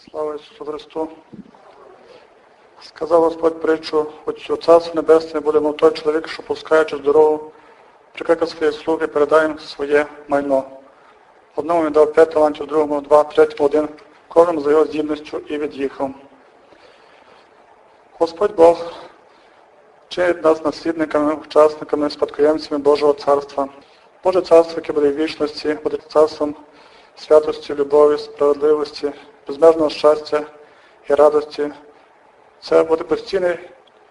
Слава Ісусу Христу! Сказав Господь притчу, оцю Царство Небесне буде, мов той чоловік, що пускаючи дорогу, прикликав свої слуги, передає їм своє майно. Одному він дав п'ять талантів, другому два, третьому один, кожному за його здібністю і від'їхав. Господь Бог чинить нас наслідниками, учасниками, спадкоємцями Божого Царства. Боже Царство, яке буде в вічності, буде царством святості, любові, справедливості, безмежного щастя і радості. Це буде постійний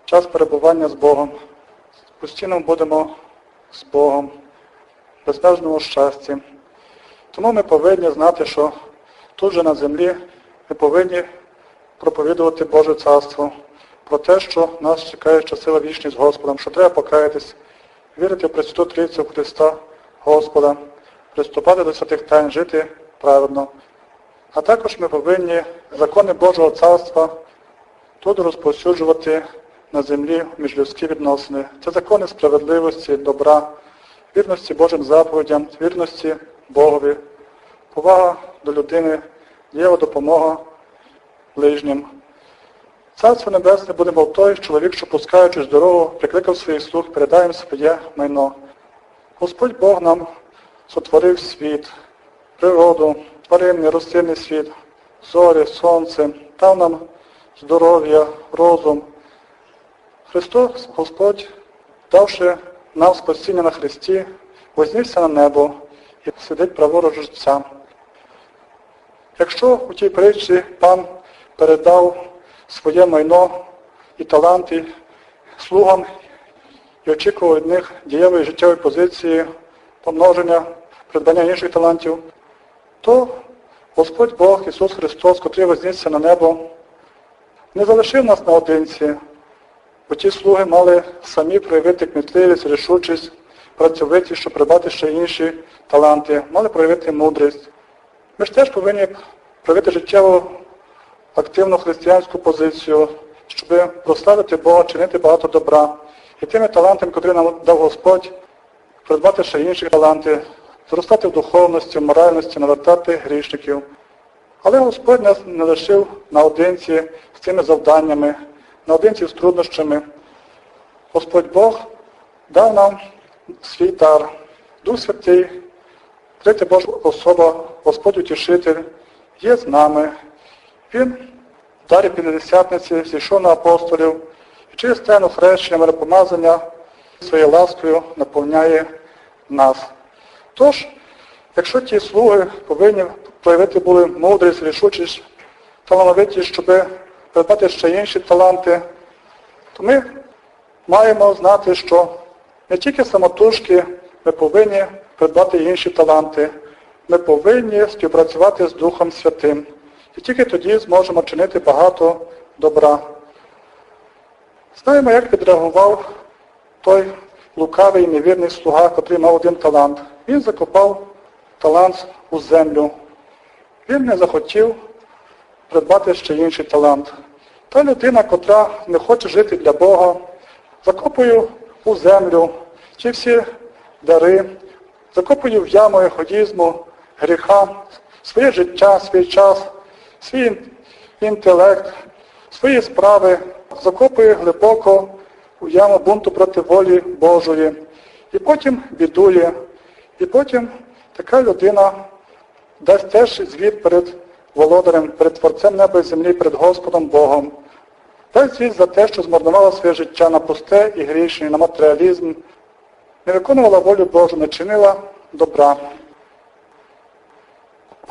час перебування з Богом. Постійно будемо з Богом, безмежному щасті. Тому ми повинні знати, що тут же на землі ми повинні проповідувати Боже Царство, про те, що нас чекає щаслива вічність з Господом, що треба покаятись, вірити в Пресвяту Трійцю Христа Господа, приступати до святих тайн, жити праведно. А також ми повинні закони Божого Царства тут розповсюджувати на землі міжлюдські відносини. Це закони справедливості, добра, вірності Божим заповідям, вірності Богові, повага до людини, дієва допомога ближнім. Царство Небесне буде, мов той чоловік, що пускаючись дорогу, прикликав своїх слуг, передає їм своє майно. Господь Бог нам сотворив світ, природу, тваринний, рослинний світ, зорі, сонце, дав нам здоров'я, розум. Христос, Господь, давши нам спасіння на Христі, вознісся на небо і сидить праворуч життя. Якщо у тій притчі пан передав своє майно і таланти слугам і очікував від них дієвої життєвої позиції, помноження, придбання інших талантів, то Господь Бог, Ісус Христос, котрий вознісся на небо, не залишив нас наодинці, бо ті слуги мали самі проявити кмітливість, рішучість, працьовитість, щоб придбати ще інші таланти, мали проявити мудрість. Ми ж теж повинні проявити життєву активну християнську позицію, щоб прославити Бога, чинити багато добра. І тими талантами, котрі нам дав Господь, придбати ще інші таланти, зростати в духовності, в моральності, навертати грішників. Але Господь нас не лишив наодинці з цими завданнями, наодинці з труднощами. Господь Бог дав нам свій дар, Дух Святий, третя Божа особа, Господь Утішитель, є з нами. Він в дарі П'ятдесятниці зійшов на апостолів і через тайну хрещення миропомазання своєю ласкою наповняє нас. Тож, якщо ті слуги повинні проявити були мудрість, рішучість, талановиті, щоб придбати ще інші таланти, то ми маємо знати, що не тільки самотужки ми повинні придбати інші таланти, ми повинні співпрацювати з Духом Святим. І тільки тоді зможемо чинити багато добра. Знаємо, як відреагував той лукавий невірний слуга, котрий мав один талант. Він закопав талант у землю. Він не захотів придбати ще інший талант. Та людина, котра не хоче жити для Бога, закопує у землю ті всі дари, закопує в яму егоїзму, гріха, своє життя, свій час, свій інтелект, свої справи, закопує глибоко у яму бунту проти волі Божої. І потім бідує. І потім така людина дасть теж звіт перед володарем, перед Творцем неба і землі, перед Господом Богом. Дасть звіт за те, що змарнувала своє життя на пусте і грішне, на матеріалізм, не виконувала волю Божу, не чинила добра.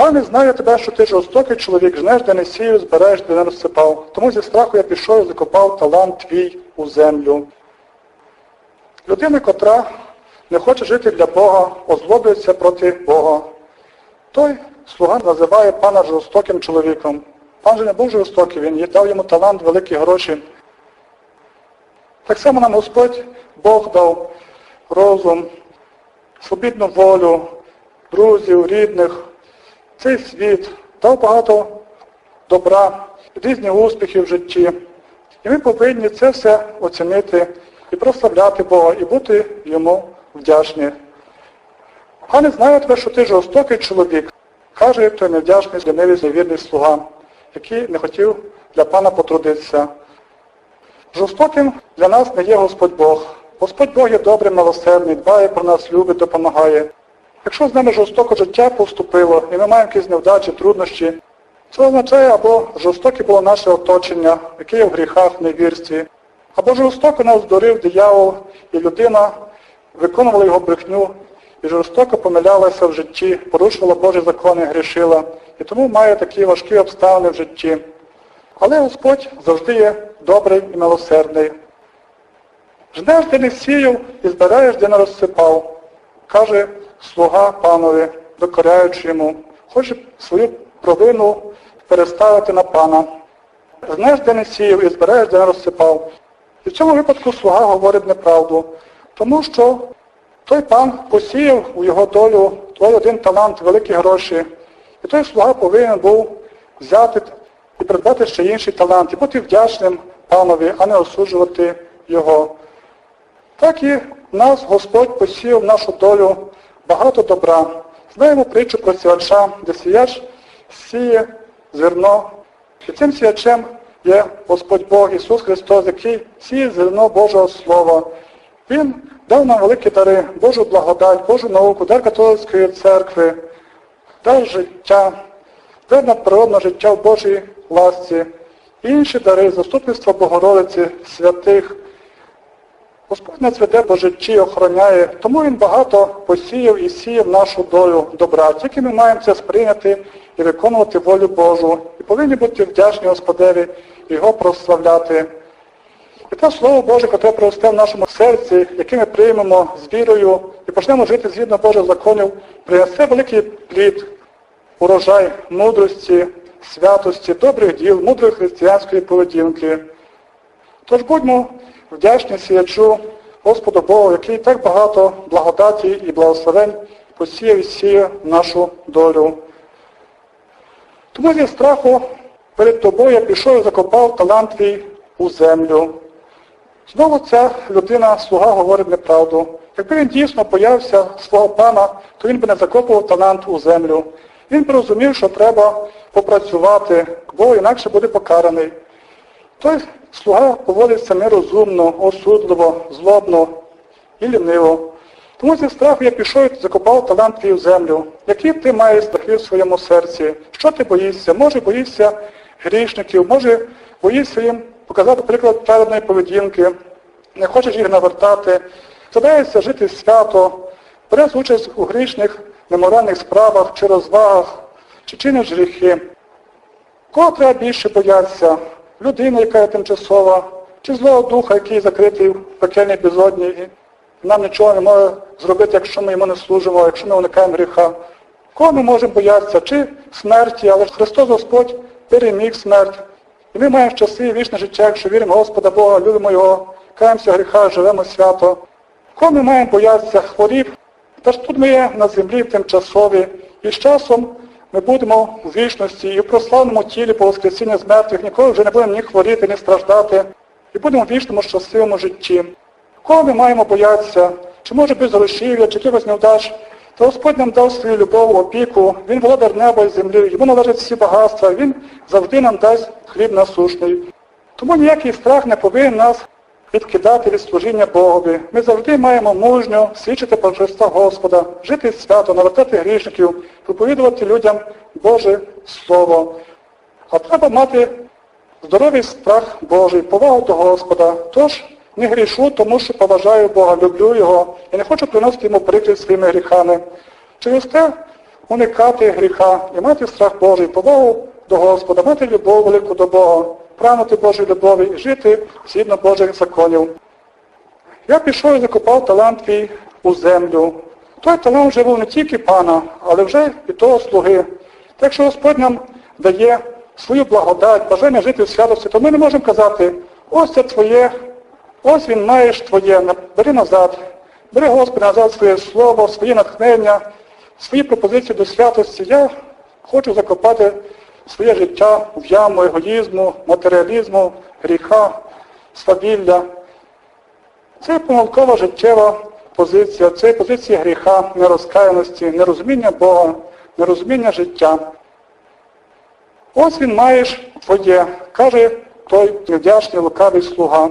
Пане, знаю тебе, що ти жорстокий чоловік, жнеш, де не сію, збереш, де не розсипав. Тому зі страху я пішов і закопав талант твій у землю. Людина, котра не хоче жити для Бога, озлоблюється проти Бога. Той слуга називає пана жорстоким чоловіком. Пан же не був жорстокий, він дав йому талант, великі гроші. Так само нам Господь Бог дав розум, свобідну волю, друзів, рідних, цей світ, дав багато добра, різні успіхи в житті. І ми повинні це все оцінити і прославляти Бога, і бути йому вдячні. Пане, знаю тебе, що ти жорстокий чоловік, каже той невдячний, злянивий, невірний слуга. який не хотів для пана потрудитися. Жорстоким для нас не є Господь Бог. Господь Бог є добрий, милосердний, дбає про нас, любить, допомагає. Якщо з нами жорстоко життя поступило, і ми маємо якісь невдачі, труднощі, це означає, або жорстоке було наше оточення, яке є в гріхах, невірстві, або жорстоко нас здурив диявол, і людина виконувала його брехню і жорстоко помилялася в житті, порушувала Божі закони, грішила, і тому має такі важкі обставини в житті. Але Господь завжди є добрий і милосердний. Жнеш, де не сіяв і збираєш, де не розсипав, каже слуга панові, докоряючи йому, хоче свою провину переставити на пана. Жнеш, де не сіяв і збираєш, де не розсипав. І в цьому випадку слуга говорить неправду, тому що той пан посіяв у його долю той один талант, великі гроші. І той слуга повинен був взяти і придбати ще інший талант, і бути вдячним панові, а не осуджувати його. Так і нас Господь посіяв нашу долю багато добра. Знаємо притчу про сіяча, де сіяч сіє зерно. І цим сіячем є Господь Бог Ісус Христос, який сіє зерно Божого Слова. Він дав нам великі дари, Божу благодать, Божу науку, дар католицької церкви, дар життя, дар надприродне життя в Божій ласці, інші дари, заступництва Богородиці, святих. Господь нас веде по житті, охороняє, тому Він багато посіяв і сіяв нашу долю добра. Тільки ми маємо це сприйняти і виконувати волю Божу. І повинні бути вдячні Господеві Його прославляти. І те Слово Боже, яке проросте в нашому серці, яке ми приймемо з вірою і почнемо жити згідно Божих законів, принесе великий плід, урожай мудрості, святості, добрих діл, мудрої християнської поведінки. Тож будьмо вдячні сіячу Господу Богу, який так багато благодаті і благословень посіяв і сіє нашу долю. Тому зі страху перед тобою я пішов і закопав талант твій у землю. Знову ця людина, слуга, говорить неправду. Якби він дійсно боявся свого пана, то він би не закопував талант у землю. Він би розумів, що треба попрацювати, бо інакше буде покараний. Той слуга поводиться нерозумно, осудливо, злобно і ліниво. Тому зі страху я пішов і закопав талант твій у землю. Які ти маєш страхи в своєму серці? Що ти боїшся? Може боїшся грішників, може боїшся їм показати приклад праведної поведінки, не хочеш їх навертати, задаєшся жити свято, береш участь у грішних, неморальних справах чи розвагах, чи чиниш гріхи. Кого треба більше боятися? Людина, яка є тимчасова, чи злого духа, який закритий в пекельній безодні, і нам нічого не може зробити, якщо ми йому не служимо, якщо ми уникаємо гріха. Кого ми можемо боятися? Чи смерті, але ж Христос Господь переміг смерть. І ми маємо щаси вічне життя, якщо віримо Господа Бога, любимо Його, каємося в гріхах, живемо свято. Кого ми маємо боятися хворіб? Та ж тут ми є на землі тимчасові, і з часом ми будемо у вічності і в прославному тілі по Воскресіння з мертвих ніколи вже не будемо ні хворіти, ні страждати, і будемо в вічному щасливому житті. Кого ми маємо боятися? Чи може без грошів'я, чи якихось невдач? Та Господь нам дав свою любов, опіку, Він володар неба і землі, йому належать всі багатства, Він завжди нам дасть хліб насушний. Тому ніякий страх не повинен нас відкидати від служіння Богові. Ми завжди маємо мужньо свідчити про Христа Господа, жити свято, навертати грішників, проповідувати людям Боже Слово. А треба мати здоровий страх Божий, повагу до Господа. Тож не грішу, тому що поважаю Бога, люблю Його і не хочу приносити йому прикрість своїми гріхами. Через те уникати гріха і мати страх Божий, повагу до Господа, мати любов велику до Бога, прагнути Божої любові і жити згідно Божих законів. Я пішов і закопав талант твій у землю. Той талант вже був не тільки пана, але вже і того слуги. Так що Господь нам дає свою благодать, бажання жити в святості, то ми не можемо казати, ось це твоє, ось він маєш твоє, бери назад. Бери, Господи, назад своє слово, свої натхнення, свої пропозиції до святості. Я хочу закопати своє життя в яму егоїзму, матеріалізму, гріха, свавілля. Це помилкова життєва позиція, це позиція гріха, нерозкаяності, нерозуміння Бога, нерозуміння життя. Ось він маєш твоє, каже той невдячний лукавий слуга.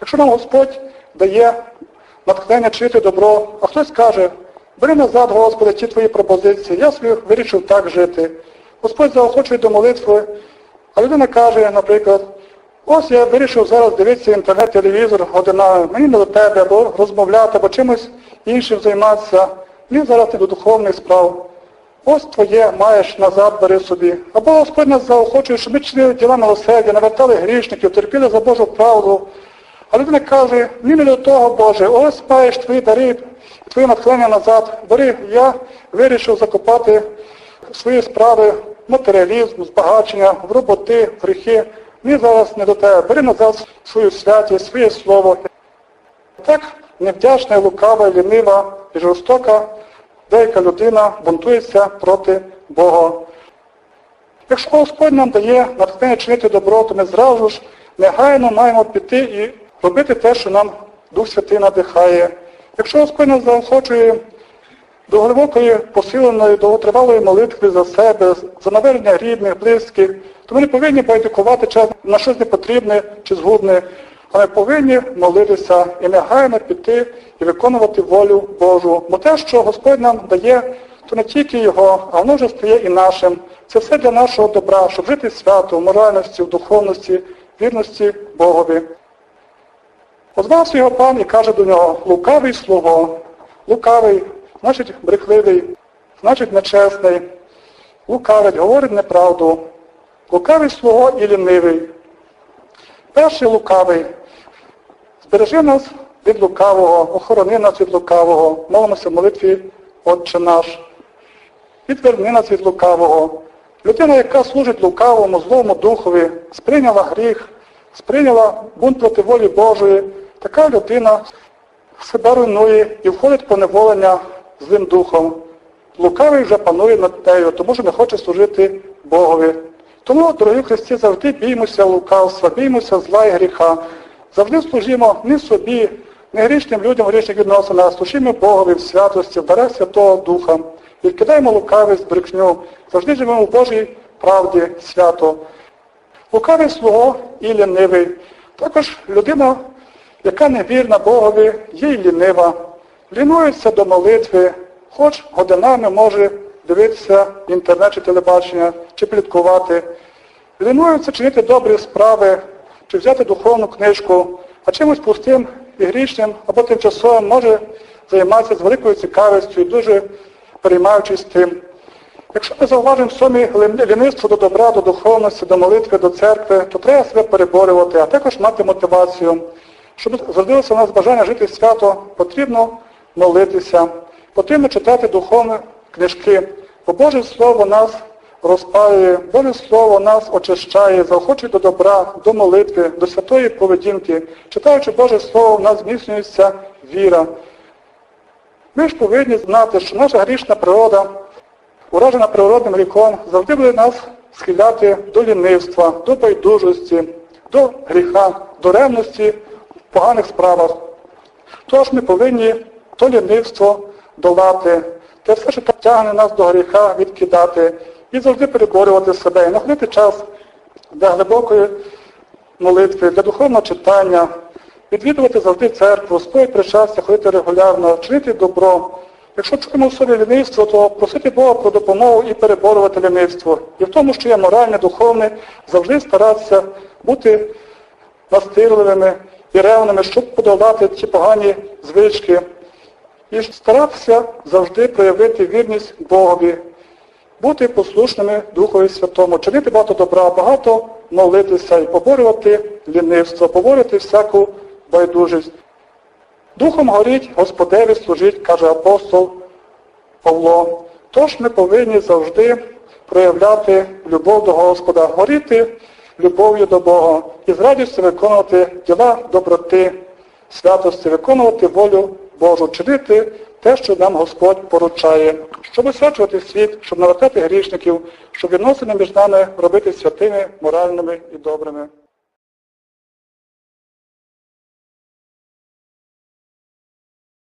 Якщо нам Господь дає натхнення чинити добро, а хтось каже, бери назад, Господи, ті твої пропозиції, я собі вирішив так жити. Господь заохочує до молитви, а людина каже, наприклад, ось я вирішив зараз дивитися інтернет, телевізор годинами, мені не до тебе, або розмовляти, або чимось іншим займатися, мені зараз не до духовних справ. Ось твоє маєш назад бери собі. Або Господь нас заохочує, щоб ми чинили діла милосердя, навертали грішників, терпіли за Божу правду. А людина каже, мені не до того, Боже, ось маєш твої дари, твоє натхнення назад. Бери, я вирішив закопати свої справи, матеріалізм, збагачення, в роботи, в гріхи. Мені зараз не до тебе. Бери назад свою святість, своє слово. Так невдячна, лукава, лінива і жорстока деяка людина бунтується проти Бога. Якщо Господь нам дає натхнення чинити добро, то ми зразу ж негайно маємо піти і робити те, що нам Дух Святий надихає. Якщо Господь нас заохочує до глибокої, посиленої, довготривалої молитви за себе, за навернення рідних, близьких, то ми не повинні байдикувати час на щось непотрібне чи згубне, а ми повинні молитися і негайно піти і виконувати волю Божу. Бо те, що Господь нам дає, то не тільки Його, а воно вже стає і нашим. Це все для нашого добра, щоб жити свято, в моральності, в духовності, вірності Богові. Озвався його пан і каже до нього, лукавий слуго, лукавий, значить брехливий, значить нечесний, лукавить, говорить неправду, лукавий слуго і лінивий. Перший лукавий, збережи нас від лукавого, охорони нас від лукавого, молимося в молитві Отче наш. Відверни нас від лукавого. Людина, яка служить лукавому, злому духові, сприйняла гріх, сприйняла бунт проти волі Божої, така людина себе руйнує і входить в поневолення злим духом. Лукавий вже панує над нею, тому що не хоче служити Богові. Тому, дорогі Христі, завжди біймося лукавства, біймося зла і гріха. Завжди служимо не собі, не грішним людям в грішних відносинах, служимо Богові в святості, в дарах Святого Духа. Відкидаємо лукавість, брехню, завжди живемо в Божій правді свято. Лукавий слуго і лінивий. Також людина, яка невірна Богові, є й лінива. Лінується до молитви, хоч годинами може дивитися інтернет чи телебачення, чи пліткувати. Лінується чинити добрі справи, чи взяти духовну книжку, а чимось пустим і грішним або тимчасовим може займатися з великою цікавістю дуже переймаючись тим. Якщо ми зауважимо в собі лінивство до добра, до духовності, до молитви, до церкви, то треба себе переборювати, а також мати мотивацію. Щоб зродилося в нас бажання жити свято, потрібно молитися, потрібно читати духовні книжки, бо Боже Слово нас розпалює, Боже Слово нас очищає, заохочує до добра, до молитви, до святої поведінки. Читаючи Боже Слово, в нас зміцнюється віра. Ми ж повинні знати, що наша грішна природа, уражена природним гріхом, завжди буде нас схиляти до лінивства, до байдужості, до гріха, до ревності в поганих справах. Тож ми повинні то лінивство долати, те все, що тягне нас до гріха, відкидати і завжди переборювати себе, і знаходити час для глибокої молитви, для духовного читання, відвідувати завжди церкву, сповідь причастя, ходити регулярно, чинити добро. Якщо чуємо в собі лінивство, то просити Бога про допомогу і переборювати лінивство. І в тому, що є моральне, духовне, завжди старатися бути настирливими і ревними, щоб подолати ті погані звички. І старатися завжди проявити вірність Богові, бути послушними Духові Святому, чинити багато добра, багато молитися і поборювати лінивство, поборювати всяку байдужість. Духом горіть, Господеві служить, каже апостол Павло. Тож ми повинні завжди проявляти любов до Господа, горіти любов'ю до Бога і з радістю виконувати діла доброти, святості, виконувати волю Божу, чинити те, що нам Господь поручає, щоб освячувати світ, щоб навертати грішників, щоб відносини між нами робити святими, моральними і добрими.